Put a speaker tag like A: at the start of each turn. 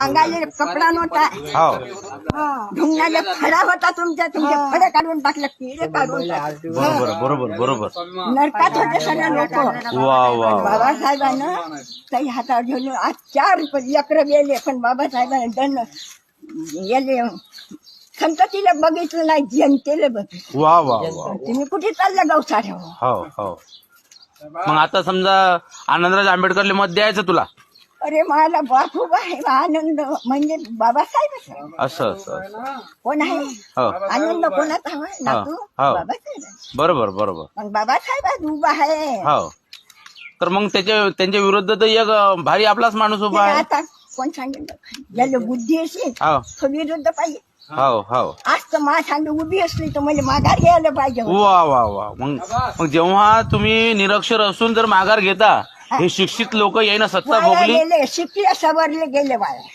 A: अंगाले कपडा नव्हता.
B: हो.
A: ढुंगणाले फडा होता तुमच्या तुमचे फडे काढून टाकले किडे काढून टाकले.
B: बरोबर बरोबर बरोबर.
A: नरकात होते सगळे लोक.
B: वा वा वा.
A: बाबासाहेबांना काही हातावर घेऊन आज चार लेकर गेले पण बाबासाहेबांना दंड गेले. संततीला बघितलं नाही जनतेला बघितलं
B: वा वा वा
A: तुम्ही कुठे चालला गवसाऱ्या
B: हो हो. मग आता समजा आनंदराज आंबेडकरले मत द्यायचं तुला?
A: अरे मला बापू आहे आनंद म्हणजे बाबासाहेब
B: असं असं असं.
A: कोण आहे?
B: हो.
A: आनंद कोणाचा हवा? नातू?
B: हो.
A: बाबासाहेब.
B: बरोबर बरोबर.
A: मग बाबासाहेब आज उभा आहे.
B: हो. तर मग त्याच्या त्यांच्या विरुद्ध तर एक अं, भारी आपलाच माणूस उभा आहे.
A: आता कोण सांगितलं ज्याला बुद्धी असेल
B: हो.
A: तो विरुद्ध पाहिजे.
B: हो हो.
A: आज तर मा सांग उभी असली तर मला माघार घ्यायला पाहिजे होतं.
B: वा वा वा. मग मग जेव्हा तुम्ही निरक्षर असून जर माघार घेता हे शिक्षित लोक येईन सत्ता भोगली?
A: गेले शिकले सवरले गेले वाया.